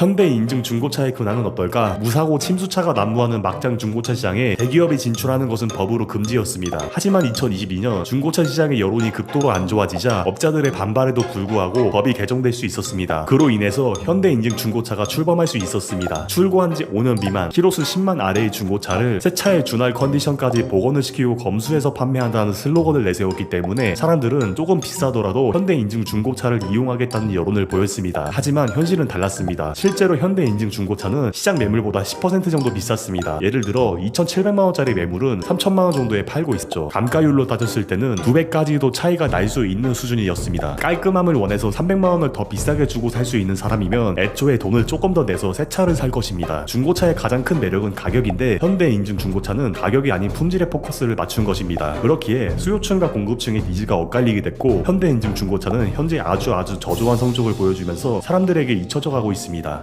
현대 인증 중고차의 근황은 어떨까? 무사고 침수차가 난무하는 막장 중고차 시장에 대기업이 진출하는 것은 법으로 금지였습니다. 하지만 2022년 중고차 시장의 여론이 극도로 안 좋아지자 업자들의 반발에도 불구하고 법이 개정될 수 있었습니다. 그로 인해서 현대 인증 중고차가 출범할 수 있었습니다. 출고한 지 5년 미만, 키로수 10만 아래의 중고차를 새 차에 준할 컨디션까지 복원을 시키고 검수해서 판매한다는 슬로건을 내세웠기 때문에 사람들은 조금 비싸더라도 현대 인증 중고차를 이용하겠다는 여론을 보였습니다. 하지만 현실은 달랐습니다. 실제로 현대 인증 중고차는 시장 매물보다 10% 정도 비쌌습니다. 예를 들어 2,700만 원짜리 매물은 3천만 원 정도에 팔고 있었죠. 감가율로 따졌을 때는 두 배까지도 차이가 날 수 있는 수준이었습니다. 깔끔함을 원해서 300만 원을 더 비싸게 주고 살 수 있는 사람이면 애초에 돈을 조금 더 내서 새 차를 살 것입니다. 중고차의 가장 큰 매력은 가격인데 현대 인증 중고차는 가격이 아닌 품질에 포커스를 맞춘 것입니다. 그렇기에 수요층과 공급층의 니즈가 엇갈리게 됐고 현대 인증 중고차는 현재 아주 아주 저조한 성적을 보여주면서 사람들에게 잊혀져 가고 있습니다.